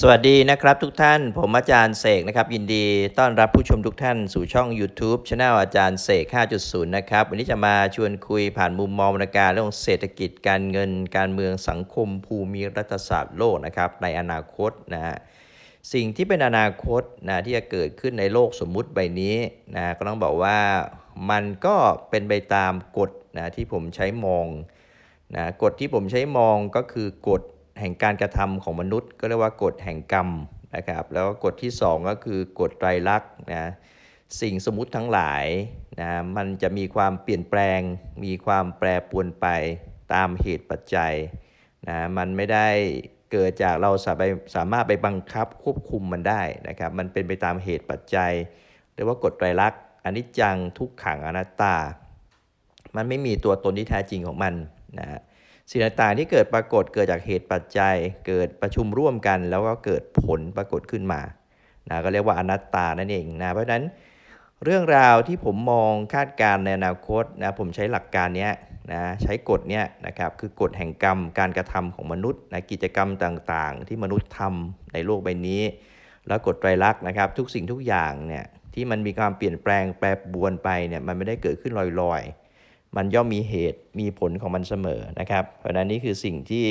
สวัสดีนะครับทุกท่านผมอาจารย์เสกนะครับ ยินดีต้อนรับผู้ชมทุกท่านสู่ช่อง YouTube Channel อาจารย์เสก 5.0 นะครับ วันนี้จะมาชวนคุยผ่านมุมมองบรรยากาศเรื่องเศรษฐกิจการเงินการเมืองสังคมภูมิรัฐศาสตร์โลกนะครับ ในอนาคตนะฮะสิ่งที่เป็นอนาคตนะที่จะเกิดขึ้นในโลกสมมุติใบนี้นะก็ต้องบอกว่ามันก็เป็นไปตามกฎนะที่ผมใช้มองนะกฎที่ผมใช้มองก็คือกฎ แห่งการกระทำของมนุษย์ ก็เรียกว่ากฎแห่งกรรมนะครับแล้วก็กฎที่ 2 ก็คือกฎไตรลักษณ์นะสิ่งสมมติทั้งหลายนะมันจะมีความเปลี่ยนแปลง มีความแปรปรวนไปตามเหตุปัจจัยนะมันไม่ได้เกิดจากเราสามารถสามารถไปบังคับควบคุมมันได้นะครับมันเป็นไปตามเหตุปัจจัยเรียกว่ากฎไตรลักษณ์อนิจจังทุกขังอนัตตา มันไม่มีตัวตนที่แท้จริงของมันนะฮะ สิ่งต่างๆที่เกิดปรากฏเกิดจากเหตุปัจจัย เกิดประชุมร่วมกัน แล้วก็เกิดผลปรากฏขึ้นมานะก็เรียกว่าอนัตตานั่นเองนะเพราะฉะนั้นเรื่องราวที่ผมมองคาดการณ์ในอนาคตนะผมใช้หลักการนี้นะใช้กฎเนี้ยนะครับคือกฎแห่งกรรมการกระทำของมนุษย์นะกิจกรรมต่างๆ ที่มนุษย์ทำในโลกใบนี้ แล้วกฎไตรลักษณ์นะครับ ทุกสิ่งทุกอย่างเนี่ยที่มันมีความเปลี่ยนแปลงแปรปรวนไปเนี่ยมันไม่ได้เกิดขึ้นลอยๆ มันย่อมมีเหตุมีผลของมันเสมอนะครับ เพราะนั้นนี่คือสิ่งที่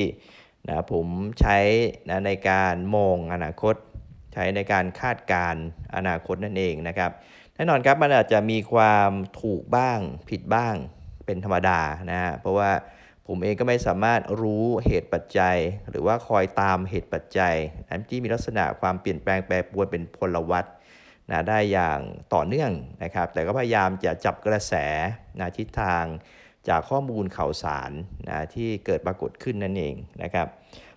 นะผมใช้นะในการมองอนาคต ใช้ในการคาดการณ์อนาคตนั่นเองนะครับแน่นอนครับมันอาจจะมีความถูกบ้างผิดบ้างเป็นธรรมดานะฮะเพราะว่าผมเองก็ไม่สามารถรู้เหตุปัจจัย หรือว่าคอยตามเหตุปัจจัยนะที่มีลักษณะความเปลี่ยนแปลงแปรปรวนเป็นพลวัต นะได้อย่างต่อเนื่องนะครับ แต่ก็พยายามจะจับกระแสนะทิศทางจากข้อมูลข่าวสารนะที่เกิดปรากฏขึ้นนั่นเองนะครับ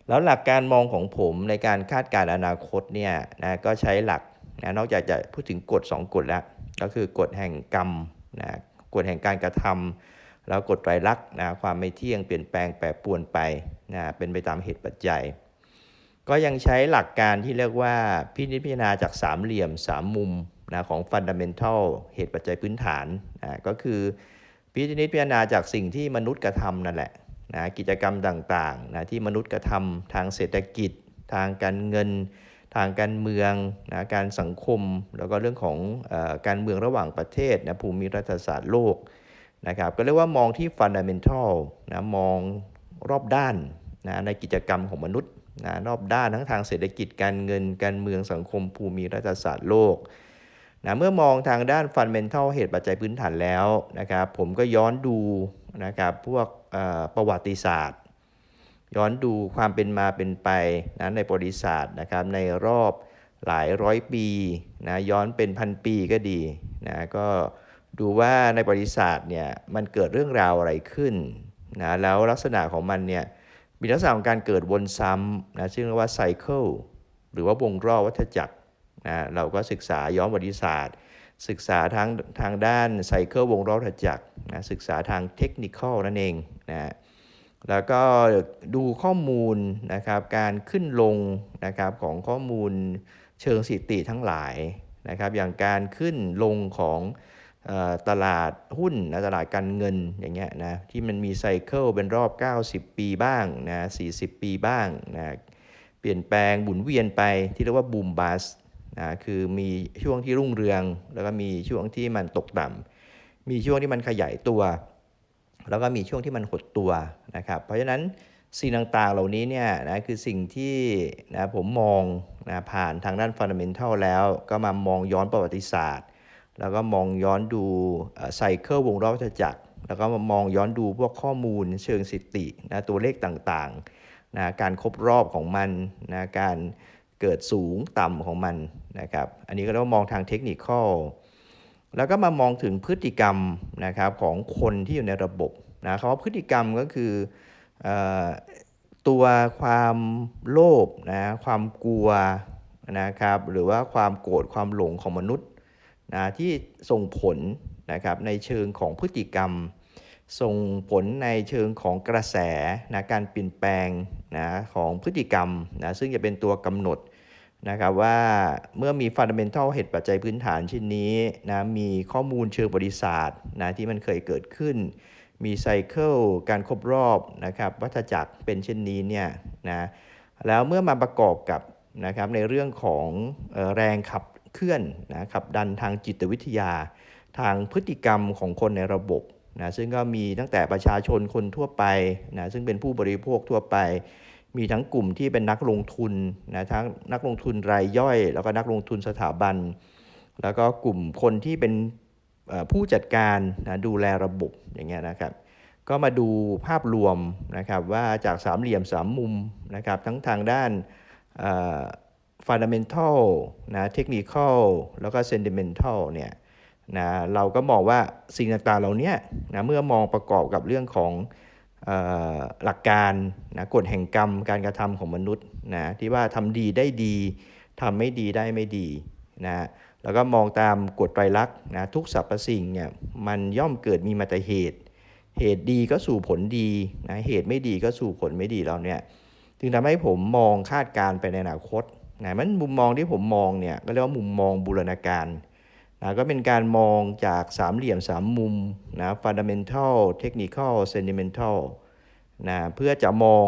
แล้วหลักการมองของผมในการคาดการณ์อนาคตเนี่ยนะก็ใช้หลักนะนอกจากจะพูดถึงกฎ2กฎแล้ว ก็คือกฎแห่งกรรมนะกฎแห่งการกระทำแล้วกฎไตรลักษณ์นะความไม่เที่ยงเปลี่ยนแปลงแปรปรวนไปนะเป็นไปตามเหตุปัจจัย ก็ยังใช้หลักการที่เรียกว่าพินิจพิจารณาจากสามเหลี่ยมสามมุมนะของฟันดัมเ n นทัลเหตุปัจจัยพื้นฐานนะก็คือพินิจพิจารณาจากสิ่งที่มนุษย์กระทำนั่นแหละนะกิจกรรมต่างๆนะที่มนุษย์กระทำทางเศรษฐกิจ ทางการเงิน ทางการเมืองนะการสังคม แล้วก็เรื่องของอการเมืองระหว่างประเทศนะภูมิรัฐศาสตร์โลกนะครับก็เรียกว่ามองที่ฟันดัมเ n นทัลนะมองรอบด้านนะในกิจกรรมของมนุษย์ นะรอบด้านทั้งทางเศรษฐกิจการเงินการเมืองสังคมภูมิรัฐศาสตร์โลกนะเมื่อมองทางด้านฟันเมนทัลเหตุปัจจัยพื้นฐานแล้วนะครับผมก็ย้อนดูนะครับพวกประวัติศาสตร์ ย้อนดูความเป็นมาเป็นไปนะในประวัติศาสตร์นะครับในรอบหลายร้อยปีนะย้อนเป็นพันปีก็ดีนะก็ดูว่าในประวัติศาสตร์เนี่ยมันเกิดเรื่องราวอะไรขึ้นนะแล้วลักษณะของมันเนี่ย มีลักษณะของการเกิดวนซ้ำนะซึ่งเรียกว่าไซเคิลหรือว่าวงรอบวัฏจักรนะเราก็ศึกษาย้อนประวัติศาสตร์ ศึกษาทางทางด้านไซเคิลวงรอบวัฏจักรนะศึกษาทางเทคนิคนั่นเองนะแล้วก็ดูข้อมูลนะครับการขึ้นลงนะครับของข้อมูลเชิงสถิติทั้งหลายนะครับอย่างการขึ้นลงของ ตลาดหุ้นนะตลาดการเงินอย่างเงี้ยนะที่มันมีไซเคิลเป็นรอบ 90 ปีบ้างนะ40 ปีบ้างนะเปลี่ยนแปลงหมุนเวียนไปที่เรียกว่าบูมบัสนะคือมีช่วงที่รุ่งเรือง แล้วก็มีช่วงที่มันตกต่ำมีช่วงที่มันขยายตัว แล้วก็มีช่วงที่มันหดตัวนะครับเพราะฉะนั้นสิ่งต่างๆเหล่านี้เนี่ยนะคือสิ่งที่นะผมมองนะผ่านทางด้านฟันเดเมนทัลแล้ว ก็มามองย้อนประวัติศาสตร์ แล้วก็มองย้อนดูไซเคิลวงรอบวัฏจักร แล้วก็มามองย้อนดูพวกข้อมูลเชิงสถิตินะตัวเลขต่างๆนะการครบรอบของมันนะการเกิดสูงต่ำของมันนะครับอันนี้ก็ต้องมองทางเทคนิคแล้วก็มามองถึงพฤติกรรมนะครับของคนที่อยู่ในระบบนะคำว่าพฤติกรรมก็คืออตัวความโลภนะความกลัวนะครับหรือว่าความโกรธความหลงของมนุษย์ นะที่ส่งผลนะครับในเชิงของพฤติกรรม ส่งผลในเชิงของกระแสนะการเปลี่ยนแปลงนะของพฤติกรรมนะซึ่งจะเป็นตัวกำหนดนะครับว่าเมื่อมีฟันเดเมนทัลเหตุปัจจัยพื้นฐานชิ้นนี้นะมีข้อมูลเชิงบริษัทนะที่มันเคยเกิดขึ้น มีไซเคิลการครบรอบนะครับวัฏจักรเป็นเช่นนี้เนี่ยนะแล้วเมื่อมาประกอบกับนะครับในเรื่องของออแรงขับ เคลื่อนนะขับดันทางจิตวิทยา ทางพฤติกรรมของคนในระบบนะซึ่งก็มีตั้งแต่ประชาชนคนทั่วไปนะซึ่งเป็นผู้บริโภคทั่วไป มีทั้งกลุ่มที่เป็นนักลงทุนนะทั้งนักลงทุนรายย่อย แล้วก็นักลงทุนสถาบัน แล้วก็กลุ่มคนที่เป็นผู้จัดการนะดูแลระบบอย่างเงี้ยนะครับก็มาดูภาพรวมนะครับว่าจากสามเหลี่ยมสามมุมนะครับทั้งทางด้าน ฟันดัมเ n นทัลนะเทคนิคอลแล้วก็เซน t ิเมนทัลเนี่ยนะเราก็มองว่าสิ่งต่างๆเหล่านี้นะเมื่อมองประกอบกับเรื่องของออหลักการนะกฎแห่งกรรมการกระทำของมนุษย์นะที่ว่าทำดีได้ดีทำไม่ดีได้ไม่ดีนะแล้วก็มองตามกฎไตรลักษณ์นะทุกสรรพสิ่งเนี่ยมันย่อมเกิดมีมาแต่เหตุ เหตุดีก็สู่ผลดีนะเหตุไม่ดีก็สู่ผลไม่ดีเราเนี่ยจึงทำให้ผมมองคาดการณ์ไปในอนาคต นะมันมุมมองที่ผมมองเนี่ยก็เรียกว่ามุมมองบูรณาการนะก็เป็นการมองจากสามเหลี่ยมสามมุมนะฟันดัมเ n นทัลเทคนิคอลเซน t ิเมนทัลนะเพื่อจะมอง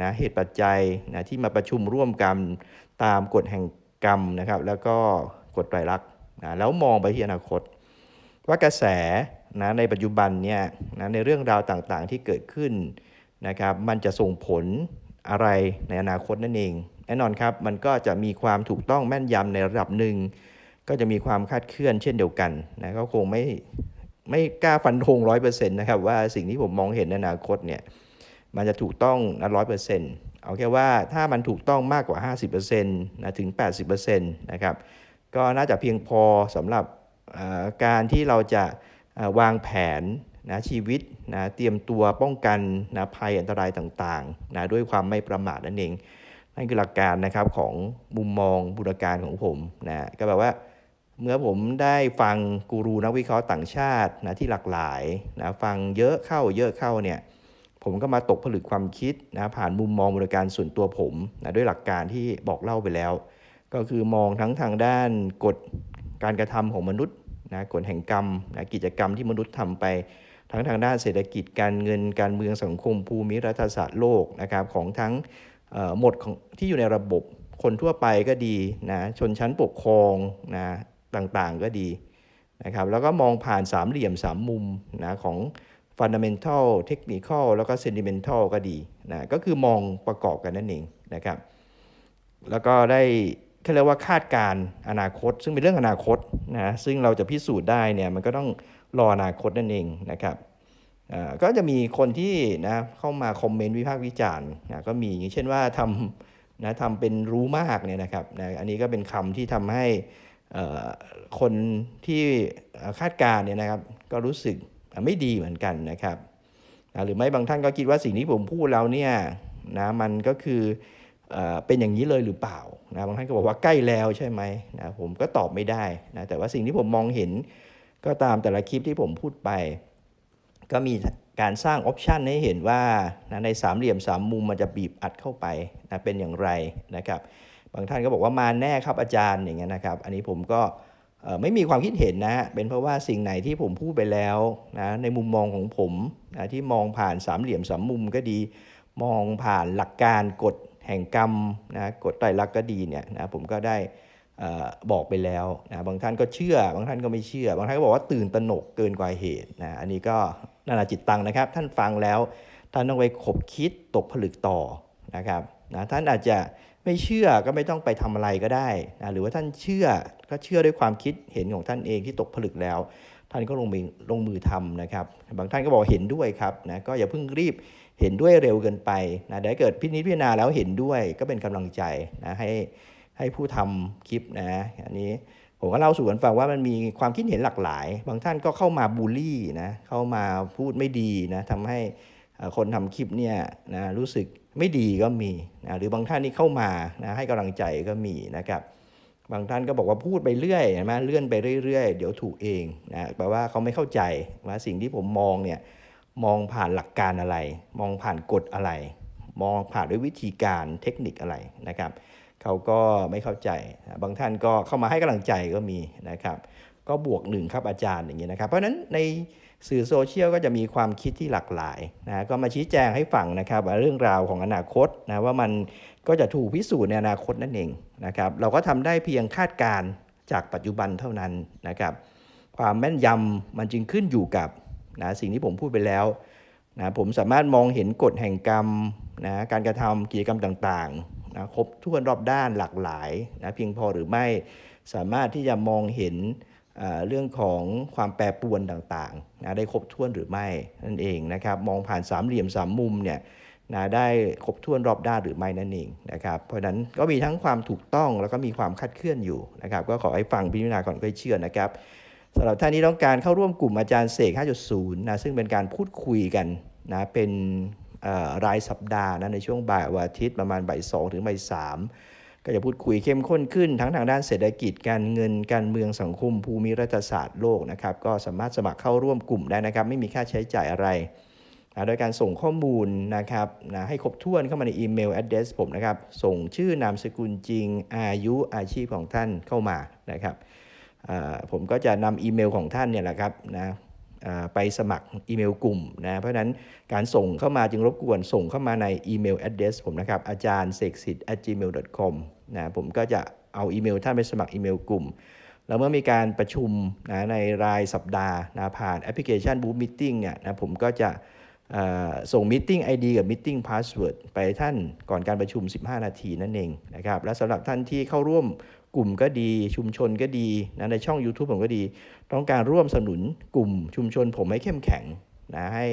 นะเหตุปัจจัยนะที่มาประชุมร่วมกันตามกฎแห่งกรรมนะครับ แล้วก็กฎไตรลักษณ์นะแล้วมองไปที่อนาคต ว่ากระแสนะในปัจจุบันเนี่ยนะในเรื่องราวต่างๆที่เกิดขึ้นนะครับ มันจะส่งผลอะไรในอนาคตนั่นเอง น่นอนครับ มันก็จะมีความถูกต้องแม่นยำในระดับหนึ่ง ก็จะมีความคาดเคลื่อนเช่นเดียวกันนะก็คงไม่ไม่กล้าฟันธงร้อยเปอร์เซ็นต์นะครับว่าสิ่งที่ผมมองเห็นในอนาคตเนี่ยมันจะถูกต้องร้อยเปอร์เซ็นต์เอาแค่ว่าถ้ามันถูกต้องมากกว่า 50%นะถึง 80%นะครับก็น่าจะเพียงพอสำหรับการที่เราจะวางแผนนะชีวิตนะเตรียมตัวป้องกันนะภัยอันตรายต่างๆนะด้วยความไม่ประมาทนั่นเอง นั่นคือหลักการนะครับของมุมมองบูรการของผมนะก็แบบว่าเมื่อผมได้ฟังกูรูนักวิเคราะห์ต่างชาตินะที่หลากหลายนะฟังเยอะเข้าเยอะเข้าเนี่ยผมก็มาตกผลึกความคิดนะผ่านมุมมองบูรการส่วนตัวผมนะด้วยหลักการที่บอกเล่าไปแล้ว ก็คือมองทั้งทางด้านกฎการกระทำของมนุษย์นะกฎแห่งกรรมนะกิจกรรมที่มนุษย์ทำไป ทั้งทางด้านเศรษฐกิจการเงินการเมืองสังคมภูมิรัฐศาสตร์โลกนะครับของทั้ง หมดของที่อยู่ในระบบคนทั่วไปก็ดีนะชนชั้นปกครองนะต่างๆก็ดีนะครับแล้วก็มองผ่านสามเหลี่ยมสามมุมนะของ fundamental technical แล้วก็ sentimental ก็ดีนะก็คือมองประกอบกันนั่นเองนะครับแล้วก็ได้เขาเรียกว่าคาดการณ์อนาคต ซึ่งเป็นเรื่องอนาคตนะซึ่งเราจะพิสูจน์ได้เนี่ยมันก็ต้องรออนาคตนั่นเองนะครับ ก็จะมีคนที่นะเข้ามาคอมเมนต์วิพากษ์วิจารณ์นะก็มีอย่างเช่นว่าทำนะทำเป็นรู้มากเนี่ยนะครับนะอันนี้ก็เป็นคำที่ทำให้คนที่คาดการณ์เนี่ยนะครับ ก็รู้สึกไม่ดีเหมือนกันนะครับนะหรือไม่บางท่านก็คิดว่าสิ่งที่ผมพูดแล้วเนี่ยนะมันก็คือเป็นอย่างนี้เลยหรือเปล่านะบางท่านก็บอกว่าใกล้แล้วใช่ไหมนะผมก็ตอบไม่ได้นะแต่ว่าสิ่งที่ผมมองเห็นก็ตามแต่ละคลิปที่ผมพูดไป ก็มีการสร้างออปชันให้เห็นว่านะในสามเหลี่ยมสามมุมมันจะบีบอัดเข้าไปนะเป็นอย่างไรนะครับบางท่านก็บอกว่ามาแน่ครับอาจารย์อย่างเงี้ยนะครับ อันนี้ผมก็ไม่มีความคิดเห็นนะฮะเป็นเพราะว่าสิ่งไหนที่ผมพูดไปแล้วนะในมุมมองของผมนะที่มองผ่านสามเหลี่ยมสามมุมก็ดี มองผ่านหลักการกฎแห่งกรรมนะกฎไตรลักษณ์ก็ดีเนี่ยนะผมก็ได้อบอกไปแล้วนะบางท่านก็เชื่อบางท่านก็ไม่เชื่อบางท่านก็บอกว่าตื่นตระหนกเกินกว่าเหตุนะอันนี้ก็ นานาจิตตังนะครับ ท่านฟังแล้วท่านต้องไปขบคิดตกผลึกต่อนะครับนะท่านอาจจะไม่เชื่อก็ไม่ต้องไปทำอะไรก็ได้นะหรือว่าท่านเชื่อก็เชื่อด้วยความคิดเห็นของท่านเองที่ตกผลึกแล้ว ท่านก็ลงมือลงมือทำนะครับ บางท่านก็บอกเห็นด้วยครับนะก็อย่าเพิ่งรีบเห็นด้วยเร็วเกินไปนะเดี๋ยวเกิดพินิจพิจารณาแล้วเห็นด้วยก็เป็นกำลังใจนะให้ให้ผู้ทำคลิปนะอันนี้ ผมก็เล่าสู่กันฟังว่ามันมีความคิดเห็นหลากหลาย บางท่านก็เข้ามาบูลลี่นะเข้ามาพูดไม่ดีนะทำให้คนทำคลิปเนี่ยนะรู้สึกไม่ดีก็มีนะหรือบางท่านนี่เข้ามานะให้กำลังใจก็มีนะครับบางท่านก็บอกว่าพูดไปเรื่อยเห็นไหมเลื่อนไปเรื่อยๆ เดี๋ยวถูกเองนะแปลว่าเขาไม่เข้าใจว่าสิ่งที่ผมมองเนี่ยมองผ่านหลักการอะไร มองผ่านกฎอะไร มองผ่านด้วยวิธีการเทคนิคอะไรนะครับ เขาก็ไม่เข้าใจ บางท่านก็เข้ามาให้กำลังใจก็มีนะครับ ก็บวกหนึ่งครับอาจารย์อย่างเงี้ยนะครับ เพราะฉะนั้นในสื่อโซเชียลก็จะมีความคิดที่หลากหลายนะก็มาชี้แจงให้ฟังนะครับเรื่องราวของอนาคตนะว่ามันก็จะถูกพิสูจน์ในอนาคตนั่นเองนะครับเราก็ทำได้เพียงคาดการจากปัจจุบันเท่านั้นนะครับ ความแม่นยำมันจึงขึ้นอยู่กับนะสิ่งที่ผมพูดไปแล้วนะผมสามารถมองเห็นกฎแห่งกรรมนะการกระทำกิจกรรมต่าง นะครบถ้วนรอบด้านหลากหลายนะเพียงพอหรือไม่สามารถที่จะมองเห็นเรื่องของความแปรปรวนต่างๆนะได้ครบถ้วนหรือไม่นั่นเองนะครับมองผ่านสามเหลี่ยมสามมุมเนี่ยนะได้ครบถ้วนรอบด้านหรือไม่นั่นเองนะครับเพราะฉะนั้นก็มีทั้งความถูกต้องแล้วก็มีความคลาดเคลื่อนอยู่นะครับก็ขอให้ฟังพิจารณาก่อนค่อยเชื่อนะครับสำหรับท่านที่ต้องการเข้าร่วมกลุ่มอาจารย์เสก 5.0 นะซึ่งเป็นการพูดคุยกันนะเป็น รายสัปดาห์นะในช่วงบ่ายวันอาทิตย์ประมาณบ่ายสองถึงบ่ายสามก็จะพูดคุยเข้มข้นขึ้นทั้งทางด้านเศรษฐกิจการเงินการเมืองสังคม ภูมิรัฐศาสตร์โลกนะครับก็สามารถสมัครเข้าร่วมกลุ่มได้นะครับ ไม่มีค่าใช้จ่ายอะไรนะโดยการส่งข้อมูลนะครับนะให้ครบถ้วนเข้ามาในอีเมล address ผมนะครับ ส่งชื่อนามสกุลจริง อายุอาชีพของท่านเข้ามานะครับผมก็จะนำอีเมลของท่านเนี่ยแหละครับนะ ไปสมัครอีเมลกลุ่มนะเพราะฉะนั้นการส่งเข้ามาจึงรบกวนส่งเข้ามาในอีเมลแอดเดสผมนะครับอาจารย์เสกสิทธิ์ gmail com นะผมก็จะเอาอีเมลท่านไปสมัครอีเมลกลุ่ม แล้วเมื่อมีการประชุมนะในรายสัปดาห์นะผ่านแอปพลิเคชัน Boom Meeting เนี่ยนะผมก็จะ ส่ง Meeting ID กับ Meeting Password ไปท่านก่อนการประชุม 15 นาทีนั่นเองนะครับและสำหรับท่านที่เข้าร่วมกลุ่มก็ดีชุมชนก็ดีนะในช่อง YouTube ผมก็ดี ต้องการร่วมสนุนกลุ่มชุมชนผมให้เข้มแข็งนะให้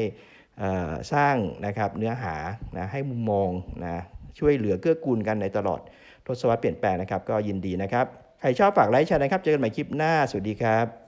สร้างนะครับเนื้อหานะให้มุมมองนะช่วยเหลือเกื้อกูลกันในตลอดทศวรรษเปลี่ยนแปลงนะครับ ก็ยินดีนะครับ ใครชอบฝากไลค์แชร์นะครับ เจอกันใหม่คลิปหน้า สวัสดีครับ